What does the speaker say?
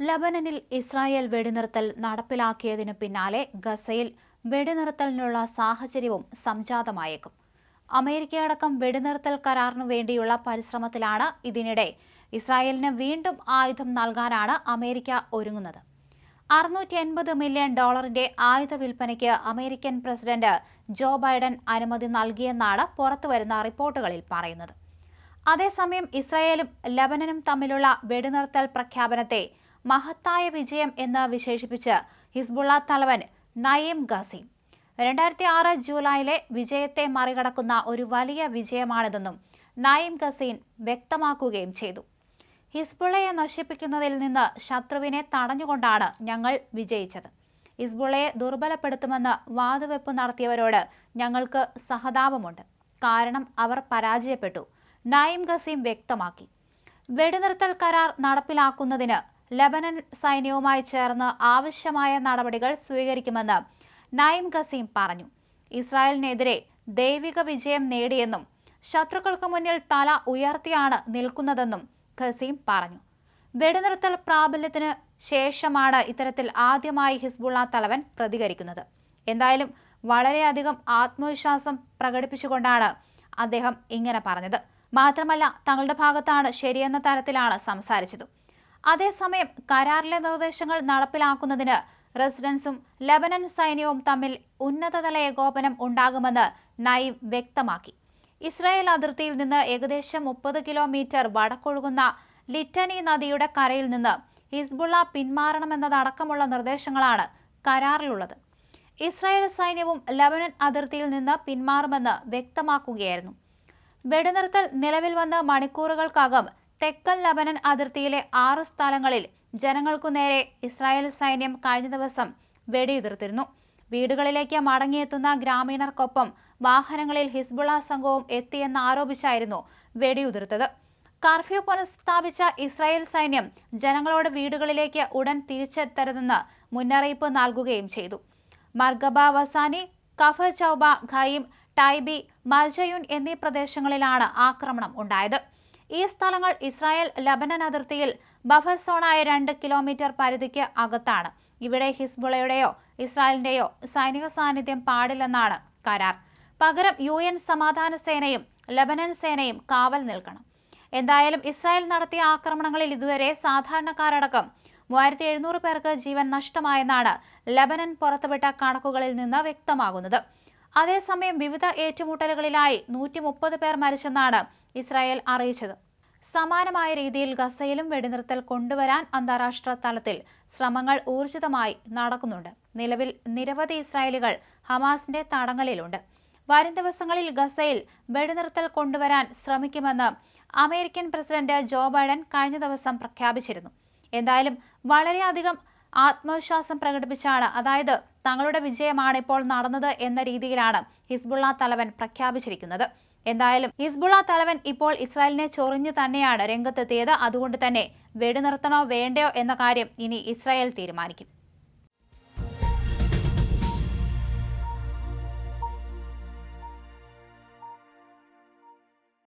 ലബനനിൽ Israel വെടിനിർത്തൽ നടപ്പിലാക്കിയതിനു പിന്നാലെ ഗസയിൽ വെടിനിർത്തലിനുള്ള സാഹചര്യവും സംജാതമായേക്കും. അമേരിക്കയടക്കം വെടിനിർത്തൽ കരാറിനു വേണ്ടിയുള്ള പരിശ്രമത്തിലാണ് ഇതിനിടെ ഇസ്രായേലിന് വീണ്ടും ആയുധം നൽകാനാണ് അമേരിക്ക ഒരുങ്ങുന്നത്. അറുന്നൂറ്റി എൺപത് മില്യൺ ഡോളറിന്റെ ആയുധ വിൽപ്പനയ്ക്ക് അമേരിക്കൻ പ്രസിഡന്റ് ജോ ബൈഡൻ അനുമതി നൽകിയെന്നാണ് പുറത്തുവരുന്ന റിപ്പോർട്ടുകളിൽ പറയുന്നത്. അതേസമയം ഇസ്രായേലും ലബനനും തമ്മിലുള്ള വെടിനിർത്തൽ പ്രഖ്യാപനത്തെ മഹത്തായ വിജയം എന്ന് വിശേഷിപ്പിച്ച് ഹിസ്ബുള്ള തലവൻ നയീം ഗസീം രണ്ടായിരത്തി ആറ് ജൂലൈയിലെ വിജയത്തെ മറികടക്കുന്ന ഒരു വലിയ വിജയമാണിതെന്നും നയീം ഗസീൻ വ്യക്തമാക്കുകയും ചെയ്തു. ഹിസ്ബുള്ളയെ നശിപ്പിക്കുന്നതിൽ നിന്ന് ശത്രുവിനെ തടഞ്ഞുകൊണ്ടാണ് ഞങ്ങൾ വിജയിച്ചത്. ഹിസ്ബുള്ളയെ ദുർബലപ്പെടുത്തുമെന്ന് വാതുവെപ്പ് നടത്തിയവരോട് ഞങ്ങൾക്ക് സഹതാപമുണ്ട്. കാരണം അവർ പരാജയപ്പെട്ടു നയീം ഗസീം വ്യക്തമാക്കി. വെടിനിർത്തൽ കരാർ നടപ്പിലാക്കുന്നതിന് ലബനൻ സൈന്യവുമായി ചേർന്ന് ആവശ്യമായ നടപടികൾ സ്വീകരിക്കുമെന്ന് നൈം ഖസീം പറഞ്ഞു. ഇസ്രായേലിനെതിരെ ദൈവിക വിജയം നേടിയെന്നും ശത്രുക്കൾക്ക് മുന്നിൽ തല ഉയർത്തിയാണ് നിൽക്കുന്നതെന്നും ഖസീം പറഞ്ഞു. വെടിനിർത്തൽ പ്രാബല്യത്തിന് ശേഷമാണ് ഇത്തരത്തിൽ ആദ്യമായി ഹിസ്ബുള്ള തലവൻ പ്രതികരിക്കുന്നത്. എന്തായാലും വളരെയധികം ആത്മവിശ്വാസം പ്രകടിപ്പിച്ചുകൊണ്ടാണ് അദ്ദേഹം ഇങ്ങനെ പറഞ്ഞത്. മാത്രമല്ല തങ്ങളുടെ ഭാഗത്താണ് ശരിയെന്ന തരത്തിലാണ് സംസാരിച്ചത്. അതേസമയം കരാറിലെ നിർദ്ദേശങ്ങൾ നടപ്പിലാക്കുന്നതിന് റെസിഡൻസും ലബനൻ സൈന്യവും തമ്മിൽ ഉന്നതതല ഏകോപനം ഉണ്ടാകുമെന്ന് നയിം വ്യക്തമാക്കി. ഇസ്രായേൽ അതിർത്തിയിൽ നിന്ന് ഏകദേശം മുപ്പത് കിലോമീറ്റർ വടക്കൊഴുകുന്ന ലിറ്റനി നദിയുടെ കരയിൽ നിന്ന് ഹിസ്ബുള്ള പിന്മാറണമെന്നതടക്കമുള്ള നിർദ്ദേശങ്ങളാണ് കരാറിലുള്ളത്. ഇസ്രായേൽ സൈന്യവും ലബനൻ അതിർത്തിയിൽ നിന്ന് പിന്മാറുമെന്ന് വ്യക്തമാക്കുകയായിരുന്നു. വെടിനിർത്തൽ നിലവിൽ വന്ന് മണിക്കൂറുകൾക്കകം തെക്കൻ ലബനൻ അതിർത്തിയിലെ ആറ് സ്ഥലങ്ങളിൽ ജനങ്ങൾക്കു നേരെ ഇസ്രായേൽ സൈന്യം കഴിഞ്ഞ ദിവസം വെടിയുതിർത്തിരുന്നു. വീടുകളിലേക്ക് മടങ്ങിയെത്തുന്ന ഗ്രാമീണർക്കൊപ്പം വാഹനങ്ങളിൽ ഹിസ്ബുള സംഘവും എത്തിയെന്ന് ആരോപിച്ചായിരുന്നു വെടിയുതിർത്തത്. കർഫ്യൂ പുനഃസ്ഥാപിച്ച ഇസ്രായേൽ സൈന്യം ജനങ്ങളോട് വീടുകളിലേക്ക് ഉടൻ തിരിച്ചെത്തരുതെന്ന് മുന്നറിയിപ്പ് നൽകുകയും ചെയ്തു. മർഗബ വസാനി കഫ ചൌബ ഖൈം ടൈബി മർജയുൻ എന്നീ പ്രദേശങ്ങളിലാണ് ആക്രമണം ഉണ്ടായത്. ഈ സ്ഥലങ്ങൾ ഇസ്രായേൽ ലബനൻ അതിർത്തിയിൽ ബഫർ സോണായ രണ്ട് കിലോമീറ്റർ പരിധിക്ക് അകത്താണ്. ഇവിടെ ഹിസ്ബുളയുടെയോ ഇസ്രായേലിന്റെയോ സൈനിക സാന്നിധ്യം പാടില്ലെന്നാണ് കരാർ. പകരം യു എൻ സമാധാന സേനയും ലബനൻ സേനയും കാവൽ നിൽക്കണം. എന്തായാലും ഇസ്രായേൽ നടത്തിയ ആക്രമണങ്ങളിൽ ഇതുവരെ സാധാരണക്കാരടക്കം മൂവായിരത്തി എഴുന്നൂറ് പേർക്ക് ജീവൻ നഷ്ടമായെന്നാണ് ലബനൻ പുറത്തുവിട്ട കണക്കുകളിൽ നിന്ന് വ്യക്തമാകുന്നത്. അതേസമയം വിവിധ ഏറ്റുമുട്ടലുകളിലായി നൂറ്റി പേർ മരിച്ചെന്നാണ് ഇസ്രായേൽ അറിയിച്ചത്. സമാനമായ രീതിയിൽ ഗസയിലും വെടിനിർത്തൽ കൊണ്ടുവരാൻ അന്താരാഷ്ട്ര തലത്തിൽ ശ്രമങ്ങൾ ഊർജിതമായി നടക്കുന്നുണ്ട്. നിലവിൽ നിരവധി ഇസ്രായേലികൾ ഹമാസിന്റെ തടങ്കലിലുണ്ട്. വരും ദിവസങ്ങളിൽ ഗസയിൽ വെടിനിർത്തൽ കൊണ്ടുവരാൻ ശ്രമിക്കുമെന്ന് അമേരിക്കൻ പ്രസിഡന്റ് ജോ ബൈഡൻ കഴിഞ്ഞ ദിവസം പ്രഖ്യാപിച്ചിരുന്നു. എന്തായാലും വളരെയധികം ആത്മവിശ്വാസം പ്രകടിപ്പിച്ചാണ് അതായത് തങ്ങളുടെ വിജയമാണ് ഇപ്പോൾ നടന്നത് എന്ന രീതിയിലാണ് ഹിസ്ബുള്ള തലവൻ പ്രഖ്യാപിച്ചിരിക്കുന്നത്. എന്തായാലും ഹിസ്ബുള്ള തലവൻ ഇപ്പോൾ ഇസ്രായേലിനെ ചൊറിഞ്ഞു തന്നെയാണ് രംഗത്തെത്തിയത്. അതുകൊണ്ട് തന്നെ വെടിനിർത്തണോ വേണ്ടയോ എന്ന കാര്യം ഇനി ഇസ്രായേൽ തീരുമാനിക്കും.